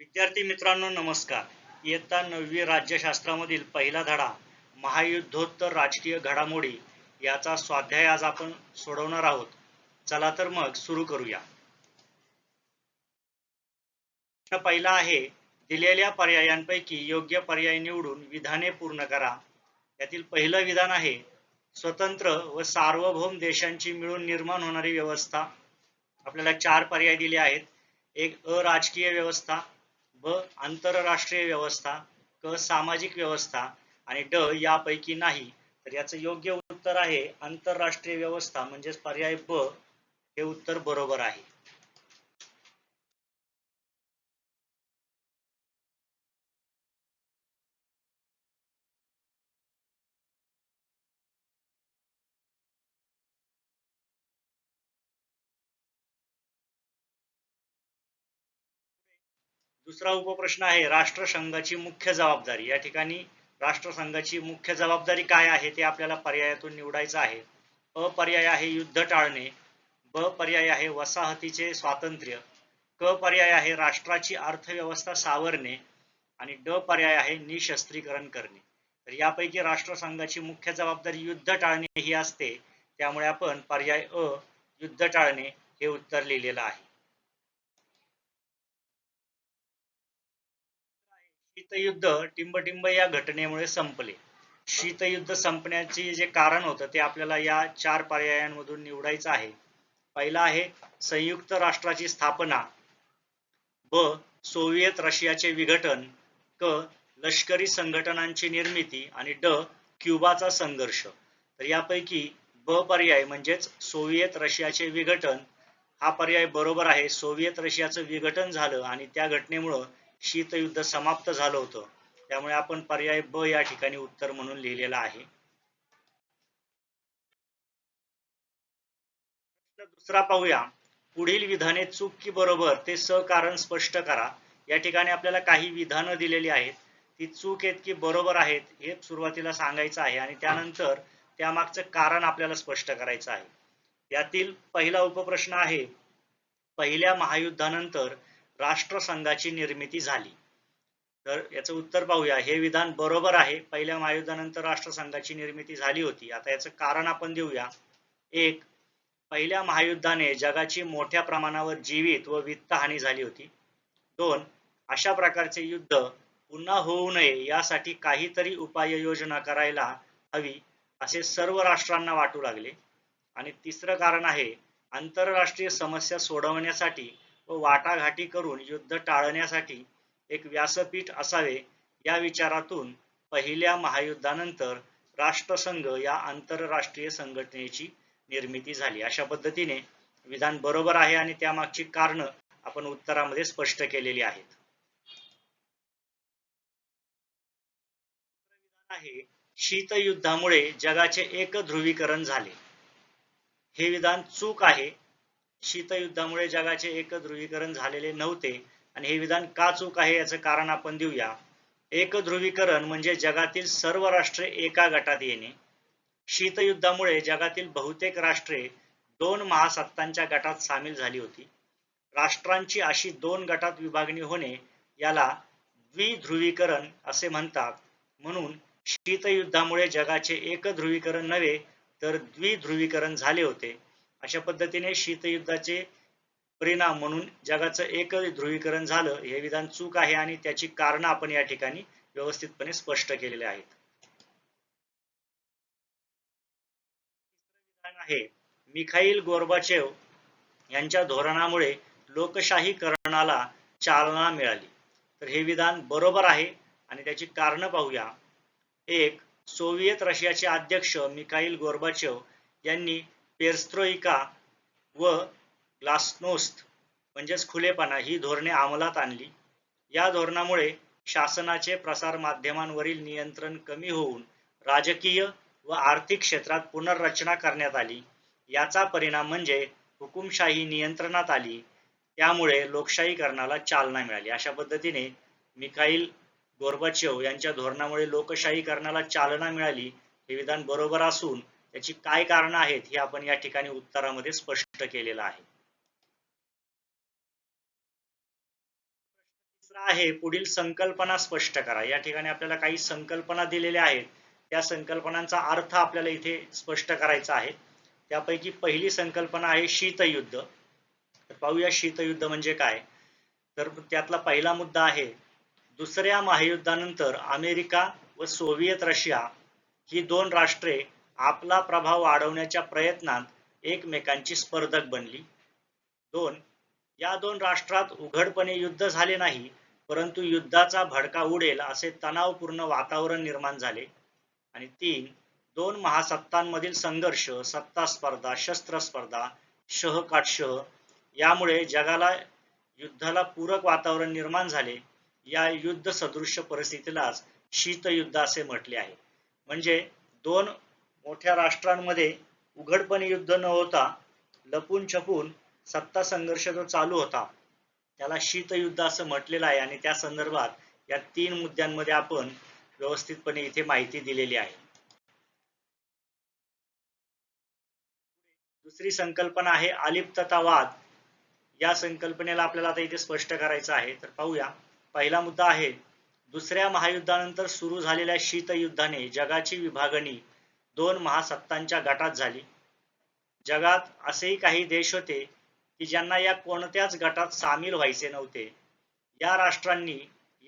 विद्यार्थी मित्रांनो नमस्कार. इयत्ता नववी राज्यशास्त्रामधील पहिला धडा महायुद्धोत्तर राजकीय घडामोडी याचा स्वाध्याय आज आपण सोडवणार आहोत. चला तर मग सुरू करूया. प्रश्न पहिला आहे दिलेल्या पर्यायांपैकी योग्य पर्याय निवडून विधाने पूर्ण करा. यातील पहिलं विधान आहे स्वतंत्र व सार्वभौम देशांची मिळून निर्माण होणारी व्यवस्था. आपल्याला चार पर्याय दिले आहेत. एक अराजकीय व्यवस्था ब आंतरराष्ट्रीय व्यवस्था क सामाजिक व्यवस्था आणि ड यापैकी नाही. तर याचं योग्य उत्तर आहे आंतरराष्ट्रीय व्यवस्था म्हणजेच पर्याय ब हे उत्तर बरोबर आहे. दुसरा उपप्रश्न आहे राष्ट्रसंघाची मुख्य जबाबदारी. या ठिकाणी राष्ट्रसंघाची मुख्य जबाबदारी काय आहे ते आपल्याला पर्यायातून निवडायचं आहे. अ पर्याय आहे युद्ध टाळणे. ब पर्याय आहे वसाहतीचे स्वातंत्र्य. क पर्याय आहे राष्ट्राची अर्थव्यवस्था सावरणे. आणि ड पर्याय आहे निशस्त्रीकरण करणे. तर यापैकी राष्ट्रसंघाची मुख्य जबाबदारी युद्ध टाळणे ही असते. त्यामुळे आपण पर्याय अ युद्ध टाळणे हे उत्तर लिहिलेलं आहे. शीतयुद्ध टिंबटिंब या घटनेमुळे संपले. शीतयुद्ध संपण्याचे जे कारण होतं ते आपल्याला या चार पर्यायांमधून निवडायचं आहे. पहिला आहे संयुक्त राष्ट्राची स्थापना ब सोव्हिएत रशियाचे विघटन क लष्करी संघटनांची निर्मिती आणि ड क्युबाचा संघर्ष. तर यापैकी ब पर्याय म्हणजेच सोव्हिएत रशियाचे विघटन हा पर्याय बरोबर आहे. सोव्हिएत रशियाचं विघटन झालं आणि त्या घटनेमुळं शीतयुद्ध समाप्त झालं होतं. त्यामुळे आपण पर्याय ब या ठिकाणी उत्तर म्हणून लिहिलेला आहे. दुसरा पाहूया. पुढील विधाने चूक की बरोबर ते सकारण स्पष्ट करा. या ठिकाणी आपल्याला काही विधानं दिलेली आहेत. ती चूक आहेत की बरोबर आहेत हे सुरुवातीला सांगायचं आहे आणि त्यानंतर त्यामागचं कारण आपल्याला स्पष्ट करायचं आहे. यातील पहिला उपप्रश्न आहे. पहिल्या महायुद्धानंतर राष्ट्रसंघाची निर्मिती झाली. तर याचं उत्तर पाहूया. हे विधान बरोबर आहे. पहिल्या महायुद्धानंतर राष्ट्रसंघाची निर्मिती झाली होती. आता याचं कारण आपण देऊया. एक पहिल्या महायुद्धाने जगाची मोठ्या प्रमाणावर जीवित व वित्त हानी झाली होती. दोन अशा प्रकारचे युद्ध पुन्हा होऊ नये यासाठी काहीतरी उपाययोजना करायला हवी असे सर्व राष्ट्रांना वाटू लागले. आणि तिसरं कारण आहे आंतरराष्ट्रीय समस्या सोडवण्यासाठी वाटाघाटी करून युद्ध टाळण्यासाठी एक व्यासपीठ असावे या विचारातून पहिल्या महायुद्धानंतर राष्ट्रसंघ या आंतरराष्ट्रीय संघटनेची निर्मिती झाली. अशा पद्धतीने विधान बरोबर आहे आणि त्यामागची कारण आपण उत्तरामध्ये स्पष्ट केलेली आहेत. आहे शीतयुद्धामुळे जगाचे एक ध्रुवीकरण झाले. हे विधान चूक आहे शीतयुद्धामुळे जगाचे एक ध्रुवीकरण झालेले नव्हते. आणि हे विधान का चूक आहे याचं कारण आपण देऊया. एक ध्रुवीकरण म्हणजे जगातील सर्व राष्ट्रे एका गटात येणे. शीतयुद्धामुळे जगातील बहुतेक राष्ट्रे दोन महासत्तांच्या गटात सामील झाली होती. राष्ट्रांची अशी दोन गटात विभागणी होणे याला द्विध्रुवीकरण असे म्हणतात. म्हणून शीतयुद्धामुळे जगाचे एक ध्रुवीकरण नव्हे तर द्विध्रुवीकरण झाले होते. अशा पद्धतीने शीतयुद्धाचे परिणाम म्हणून जगाचं एक ध्रुवीकरण झालं हे विधान चूक आहे आणि त्याची कारण आपण या ठिकाणी व्यवस्थितपणे स्पष्ट केलेले आहेत. विधान आहे मिखाईल गोरबाचेव यांच्या धोरणामुळे लोकशाहीकरणाला चालना मिळाली. तर हे विधान बरोबर आहे आणि त्याची कारण पाहूया. एक सोव्हिएत रशियाचे अध्यक्ष मिखाईल गोरबाचेव यांनी पेरस्ट्रोइका व ग्लासनोस्त म्हणजेच खुलेपणा ही धोरणे अंमलात आणली. या धोरणामुळे शासनाचे प्रसार माध्यमांवरील नियंत्रण कमी होऊन राजकीय व आर्थिक क्षेत्रात पुनर्रचना करण्यात आली. याचा परिणाम म्हणजे हुकुमशाही नियंत्रणात आली. त्यामुळे लोकशाहीकरणाला चालना मिळाली. अशा पद्धतीने मिखाईल गोरबाचेव यांच्या धोरणामुळे लोकशाहीकरणाला चालना मिळाली. हे विधान बरोबर असून त्याची काय कारण आहेत हे आपण या ठिकाणी उत्तरामध्ये स्पष्ट केलेलं आहे. आहे पुढील संकल्पना स्पष्ट करा. या ठिकाणी आपल्याला काही संकल्पना दिलेल्या आहेत. त्या संकल्पनांचा अर्थ आपल्याला इथे स्पष्ट करायचा आहे. त्यापैकी पहिली संकल्पना आहे शीतयुद्ध. तर पाहूया शीतयुद्ध म्हणजे काय? तर त्यातला पहिला मुद्दा आहे दुसऱ्या महायुद्धानंतर अमेरिका व सोव्हिएत रशिया ही दोन राष्ट्रे आपला प्रभाव वाढवण्याच्या प्रयत्नात एकमेकांची स्पर्धक बनली. दोन या दोन राष्ट्रात उघडपणे युद्ध झाले नाही परंतु युद्धाचा भडका उडेल असे तणावपूर्ण वातावरण निर्माण झाले. आणि तीन दोन महासत्तांमधील संघर्ष सत्ता स्पर्धा शस्त्र स्पर्धा शहकाटशह यामुळे जगाला युद्धाला पूरक वातावरण निर्माण झाले. या युद्ध सदृश्य परिस्थितीलाच शीतयुद्ध असे म्हटले आहे. म्हणजे दोन मोठ्या राष्ट्रांमध्ये उघडपणे युद्ध न होता लपून छपून सत्ता संघर्ष जो चालू होता त्याला शीतयुद्ध असं म्हटलेलं आहे आणि त्या संदर्भात या तीन मुद्द्यांमध्ये आपण व्यवस्थितपणे इथे माहिती दिलेली आहे. दुसरी संकल्पना आहे अलिप्ततावाद. या संकल्पनेला आपल्याला आता इथे स्पष्ट करायचं आहे. तर पाहूया. पहिला मुद्दा आहे दुसऱ्या महायुद्धानंतर सुरू झालेल्या शीतयुद्धाने जगाची विभागणी दोन महासत्तांच्या गटात झाली. जगात असेही काही देश होते की ज्यांना या कोणत्याच गटात सामील व्हायचे नव्हते. या राष्ट्रांनी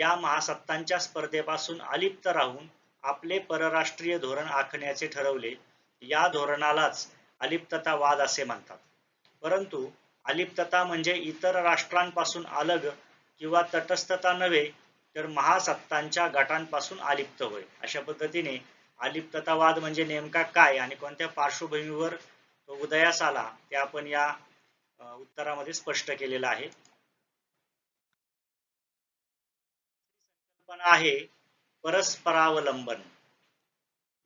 या महासत्तांच्या स्पर्धेपासून अलिप्त राहून आपले परराष्ट्रीय धोरण आखण्याचे ठरवले. या धोरणालाच अलिप्ततावाद असे म्हणतात. परंतु अलिप्तता म्हणजे इतर राष्ट्रांपासून अलग किंवा तटस्थता नव्हे तर महासत्तांच्या गटांपासून अलिप्त होय अशा पद्धतीने अलिप्ततावाद म्हणजे नेमका काय आणि कोणत्या पार्श्वभूमीवर तो उदयास आला ते आपण या उत्तरामध्ये स्पष्ट केलेलं आहे. संकल्पना आहे परस्परावलंबन.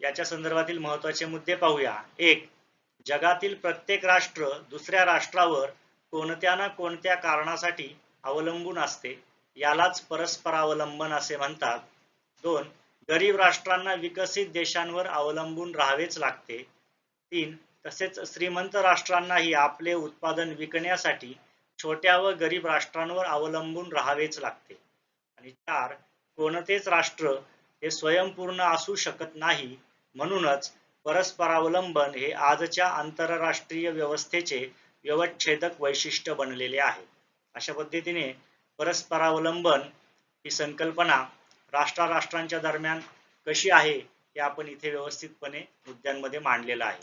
याच्या संदर्भातील महत्त्वाचे मुद्दे पाहूया. एक जगातील प्रत्येक राष्ट्र दुसऱ्या राष्ट्रावर कोणत्या ना कोणत्या कारणासाठी अवलंबून असते यालाच परस्परावलंबन असे म्हणतात. दोन गरीब राष्ट्रांना विकसित देशांवर अवलंबून राहावेच लागते. तीन तसेच श्रीमंत राष्ट्रांनाही आपले उत्पादन विकण्यासाठी छोट्या व गरीब राष्ट्रांवर अवलंबून राहावेच लागते. आणि चार कोणतेच राष्ट्र हे स्वयंपूर्ण असू शकत नाही म्हणूनच परस्परावलंबन हे आजच्या आंतरराष्ट्रीय व्यवस्थेचे व्यवच्छेदक वैशिष्ट्य बनलेले आहे. अशा पद्धतीने परस्परावलंबन ही संकल्पना राष्ट्राराष्ट्रांच्या दरम्यान कशी आहे हे आपण इथे व्यवस्थितपणे मुद्द्यांमध्ये मांडलेलं आहे.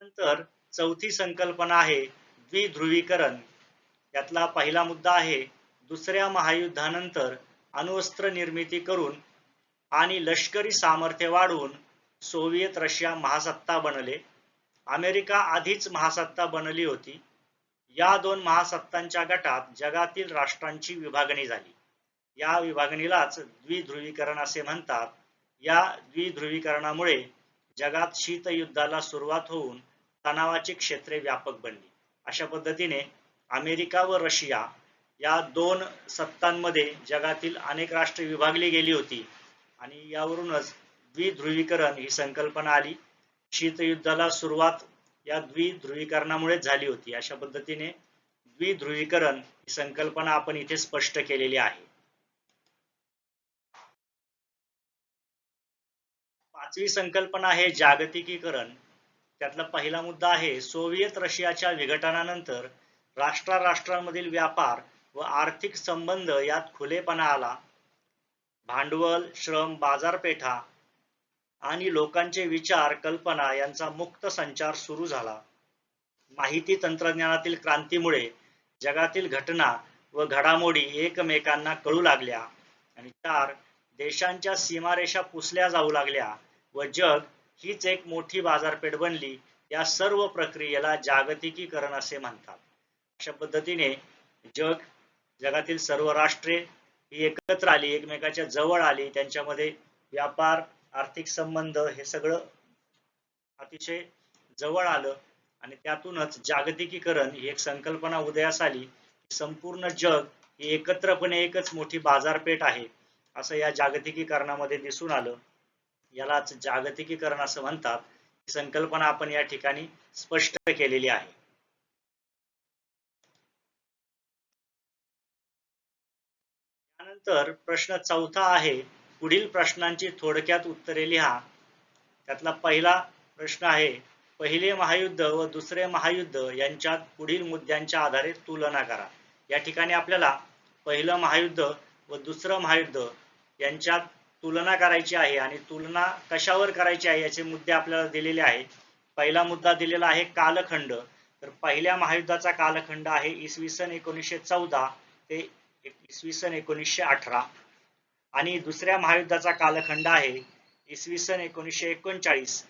त्यानंतर चौथी संकल्पना आहे द्विध्रुवीकरण. यातला पहिला मुद्दा आहे दुसऱ्या महायुद्धानंतर अणुअस्त्र निर्मिती करून आणि लष्करी सामर्थ्य वाढवून सोव्हिएत रशिया महासत्ता बनले. अमेरिका आधीच महासत्ता बनली होती. या दोन महासत्तांच्या गटात जगातील राष्ट्रांची विभागणी झाली. या विभागणीलाच द्विध्रुवीकरण असे म्हणतात. या द्विध्रुवीकरणामुळे जगात शीतयुद्धाला सुरुवात होऊन तणावाची क्षेत्रे व्यापक बनली. अशा पद्धतीने अमेरिका व रशिया या दोन सत्तांमध्ये जगातील अनेक राष्ट्रे विभागली गेली होती आणि यावरूनच द्विध्रुवीकरण ही संकल्पना आली. शीतयुद्धाला सुरुवात या द्विध्रुवीकरणामुळेच झाली होती. अशा पद्धतीने द्विध्रुवीकरण ही संकल्पना आपण इथे स्पष्ट केलेली आहे. पाचवी संकल्पना आहे जागतिकीकरण. त्यातला पहिला मुद्दा आहे सोव्हिएत रशियाच्या विघटनानंतर राष्ट्राराष्ट्रांमधील व्यापार व आर्थिक संबंध यात खुलेपणा आला भांडवल श्रम बाजारपेठा आणि लोकांचे विचार कल्पना यांचा मुक्त संचार सुरू झाला. माहिती तंत्रज्ञानातील क्रांतीमुळे जगातील घटना व घडामोडी एकमेकांना कळू लागल्या आणि चार देशांच्या सीमारेषा पुसल्या जाऊ लागल्या व जग हीच एक मोठी बाजारपेठ बनली या सर्व प्रक्रियेला जागतिकीकरण असे म्हणतात. अशा पद्धतीने जग जगातील सर्व राष्ट्रे ही एकत्र आली एकमेकाच्या जवळ आली त्यांच्यामध्ये व्यापार आर्थिक संबंध हे सगळं अतिशय जवळ आलं आणि त्यातूनच जागतिकीकरण ही एक संकल्पना उदयास आली संपूर्ण जग ही एकत्रपणे एकच मोठी बाजारपेठ आहे असं या जागतिकीकरणामध्ये दिसून आलं. यालाच जागतिकीकरण असं म्हणतात. ही संकल्पना आपण या ठिकाणी स्पष्ट केलेली आहे. त्यानंतर प्रश्न चौथा आहे पुढील प्रश्नांची थोडक्यात उत्तरे लिहा. त्यातला पहिला प्रश्न आहे पहिले महायुद्ध व दुसरे महायुद्ध यांच्यात पुढील मुद्द्यांच्या आधारे तुलना करा. या ठिकाणी आपल्याला पहिलं महायुद्ध व दुसरं महायुद्ध यांच्यात तुलना करायची आहे आणि तुलना कशावर करायची आहे याचे मुद्दे आपल्याला दिलेले आहे पहिला मुद्दा दिलेला आहे कालखंड. तर पहिल्या महायुद्धाचा कालखंड आहे इसवी सन एकोणीसशे चौदा ते इसवी सन एकोणीसशे अठरा. आणि दुसऱ्या महायुद्धाचा कालखंड आहे इसवी सन एकोणीसशे एकोणचाळीस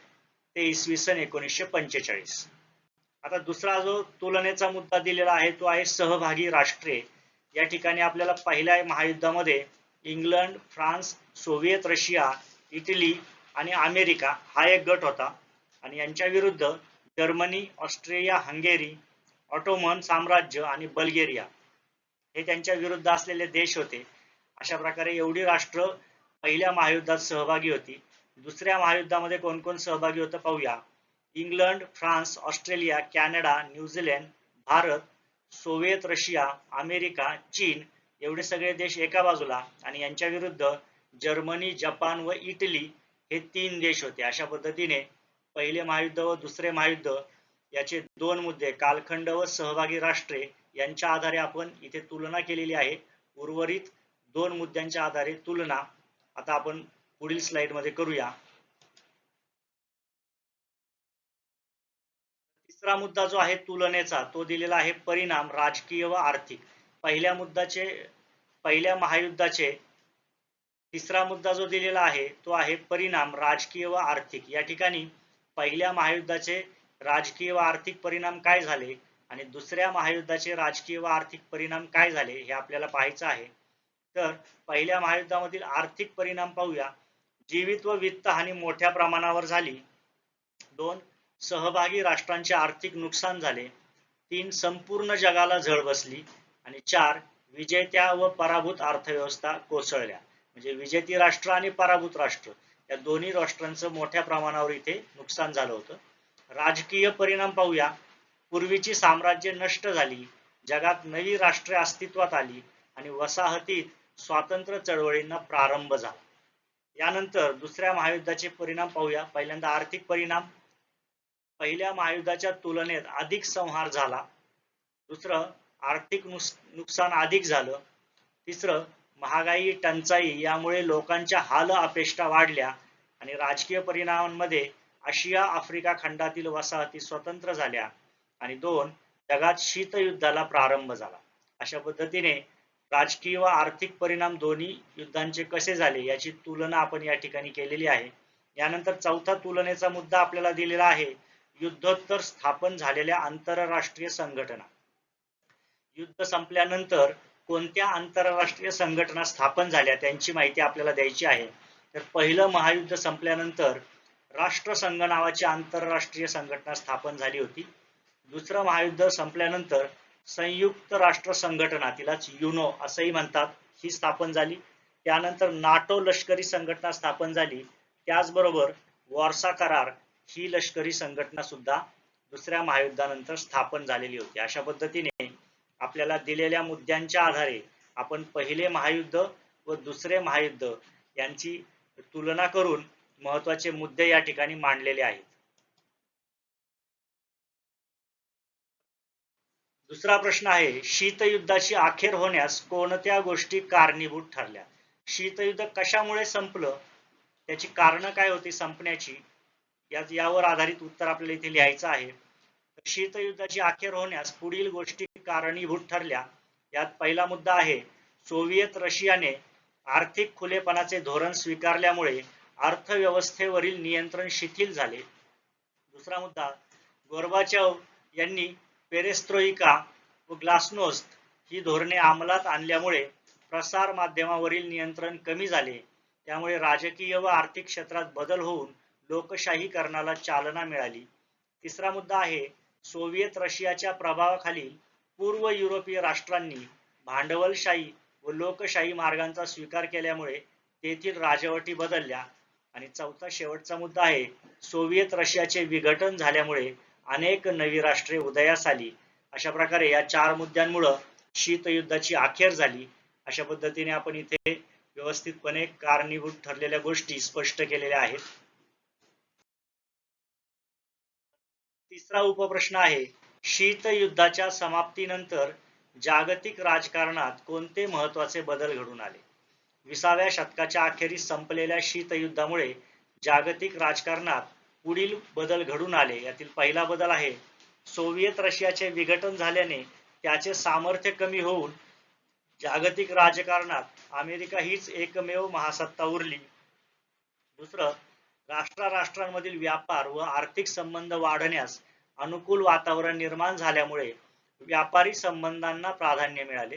ते इसवी सन एकोणीसशे पंचेचाळीस. आता दुसरा जो तुलनेचा मुद्दा दिलेला आहे तो आहे सहभागी राष्ट्रे. या ठिकाणी आपल्याला पहिल्या महायुद्धामध्ये England France Soviet Russia Italy आणि अमेरिका हा एक गट होता. आणि यांच्या विरुद्ध जर्मनी ऑस्ट्रेलिया हंगेरी ऑटोमन साम्राज्य आणि बल्गेरिया हे त्यांच्या विरुद्ध असलेले देश होते. अशा प्रकारे एवढी राष्ट्र पहिल्या महायुद्धात सहभागी होती. दुसऱ्या महायुद्धामध्ये कोण कोण सहभागी होतं पाहूया. England France Australia Canada New Zealand Bharat Soviet Russia America चीन एवढे सगळे देश एका बाजूला आणि यांच्या विरुद्ध जर्मनी जपान व इटली हे तीन देश होते. अशा पद्धतीने पहिले महायुद्ध व दुसरे महायुद्ध याचे दोन मुद्दे कालखंड व सहभागी राष्ट्रे यांच्या आधारे आपण इथे तुलना केलेली आहे. उर्वरित दोन मुद्द्यांच्या आधारे तुलना आता आपण पुढील स्लाइडमध्ये करूया. तिसरा मुद्दा जो आहे तुलनेचा तो दिलेला आहे परिणाम राजकीय व आर्थिक. पहिल्या मुद्द्याचे पहिल्या महायुद्धाचे तिसरा मुद्दा जो दिलेला आहे तो आहे परिणाम राजकीय व आर्थिक. या ठिकाणी पहिल्या महायुद्धाचे राजकीय व आर्थिक परिणाम काय झाले आणि दुसऱ्या महायुद्धाचे राजकीय व आर्थिक परिणाम काय झाले हे आपल्याला पाहायचं आहे. तर पहिल्या महायुद्धामधील आर्थिक परिणाम पाहूया. जीवित व वित्त हानी मोठ्या प्रमाणावर झाली. दोन सहभागी राष्ट्रांचे आर्थिक नुकसान झाले. तीन संपूर्ण जगाला झळ बसली. आणि चार विजेत्या व पराभूत अर्थव्यवस्था कोसळल्या. म्हणजे विजेती राष्ट्र आणि पराभूत राष्ट्र. या दोन्ही राष्ट्रांचं मोठ्या प्रमाणावर इथे नुकसान झालं होतं. राजकीय परिणाम पाहूया. पूर्वीची साम्राज्य नष्ट झाली. जगात नवी राष्ट्रे अस्तित्वात आली. आणि वसाहतीत स्वातंत्र्य चळवळींना प्रारंभ झाला. यानंतर दुसऱ्या महायुद्धाचे परिणाम पाहूया. पहिल्यांदा आर्थिक परिणाम. पहिल्या महायुद्धाच्या तुलनेत अधिक संहार झाला. दुसरं आर्थिक नुकसान अधिक झालं. तिसरं महागाई टंचाई यामुळे लोकांच्या हाल अपेष्टा वाढल्या आणि राजकीय परिणामांमध्ये आशिया आफ्रिका खंडातील वसाहती स्वतंत्र झाल्या. आणि दोन जगात शीतयुद्धाला प्रारंभ झाला. अशा पद्धतीने राजकीय व आर्थिक परिणाम दोन्ही युद्धांचे कसे झाले याची तुलना आपण या ठिकाणी केलेली आहे. यानंतर चौथा तुलनेचा मुद्दा आपल्याला दिलेला आहे. युद्धोत्तर स्थापन झालेल्या आंतरराष्ट्रीय संघटना. युद्ध संपल्यानंतर कोणत्या आंतरराष्ट्रीय संघटना स्थापन झाल्या त्यांची माहिती आपल्याला द्यायची आहे. तर पहिलं महायुद्ध संपल्यानंतर राष्ट्रसंघ नावाची आंतरराष्ट्रीय संघटना स्थापन झाली होती. दुसरं महायुद्ध संपल्यानंतर संयुक्त राष्ट्र संघटना तिलाच युनो असंही म्हणतात ही स्थापन झाली. त्यानंतर नाटो लष्करी संघटना स्थापन झाली. त्याचबरोबर वॉर्सा करार ही लष्करी संघटना सुद्धा दुसऱ्या महायुद्धानंतर स्थापन झालेली होती. अशा पद्धतीने आपल्याला दिलेल्या मुद्द्यांच्या आधारे आपण पहिले महायुद्ध व दुसरे महायुद्ध यांची तुलना करून महत्त्वाचे मुद्दे या ठिकाणी मांडलेले आहेत. दुसरा प्रश्न आहे शीतयुद्धाची अखेर होण्यास कोणत्या गोष्टी कारणीभूत ठरल्या? शीतयुद्ध कशामुळे संपलं? त्याची कारण काय होती संपण्याची? यावर आधारित उत्तर आपल्याला इथे लिहायचं आहे. शीतयुद्धाची अखेर होण्यास पुढील गोष्टी कारणीभूत ठरल्या. यात पहिला मुद्दा आहे सोव्हिएत रशियाने आर्थिक खुलेपणाचे धोरण स्वीकारल्यामुळे अर्थव्यवस्थेवरील नियंत्रण शिथिल झाले. दुसरा मुद्दा गोरबाचव यांनी पेरेस्त्रोइका व ग्लासनोस्त ही धोरणे अंमलात आणल्यामुळे प्रसार माध्यमावरील नियंत्रण कमी झाले. त्यामुळे राजकीय व आर्थिक क्षेत्रात बदल होऊन लोकशाहीकरणाला चालना मिळाली. तिसरा मुद्दा आहे सोव्हिएत रशियाच्या प्रभावाखाली पूर्व युरोपीय राष्ट्रांनी भांडवलशाही व लोकशाही मार्गांचा स्वीकार केल्यामुळे तेथील राजवटी बदलल्या. आणि चौथा शेवटचा मुद्दा आहे सोव्हिएत रशियाचे विघटन झाल्यामुळे अनेक नवी राष्ट्रे उदयास आली. अशा प्रकारे या चार मुद्द्यांमुळं शीतयुद्धाची अखेर झाली. अशा पद्धतीने आपण इथे व्यवस्थितपणे कारणीभूत ठरलेल्या गोष्टी स्पष्ट केलेल्या आहेत. तिसरा उपप्रश्न आहे शीतयुद्धाच्या समाप्तीनंतर जागतिक राजकारणात कोणते महत्त्वाचे बदल घडून आले? विसाव्या शतकाच्या अखेरीस संपलेल्या शीतयुद्धामुळे जागतिक राजकारणात पुढील बदल घडून आले. यातील पहिला बदल आहे सोव्हिएत रशियाचे विघटन झाल्याने त्याचे सामर्थ्य कमी होऊन जागतिक राजकारणात अमेरिका हीच एकमेव महासत्ता उरली. दुसरं राष्ट्राराष्ट्रांमधील व्यापार व आर्थिक संबंध वाढण्यास अनुकूल वातावरण निर्माण झाल्यामुळे व्यापारी संबंधांना प्राधान्य मिळाले.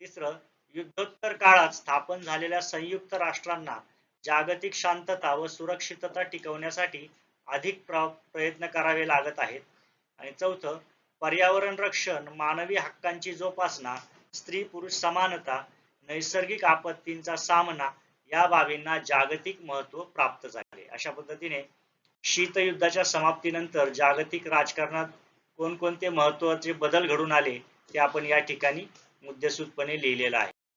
तिसरं युद्धोत्तर काळात स्थापन झालेल्या संयुक्त राष्ट्रांना जागतिक शांतता व सुरक्षितता टिकवण्यासाठी अधिक प्रयत्न करावे लागत आहेत. आणि चौथं पर्यावरण रक्षण मानवी हक्कांची जोपासना स्त्री पुरुष समानता नैसर्गिक आपत्तींचा सामना या बाबींना जागतिक महत्त्व प्राप्त झाले. अशा पद्धतीने शीतयुद्धाच्या समाप्तीनंतर जागतिक राजकारणात कोणकोणते महत्त्वाचे बदल घडून आले ते आपण या ठिकाणी मुद्देसूदपणे लिहिलेलं आहे.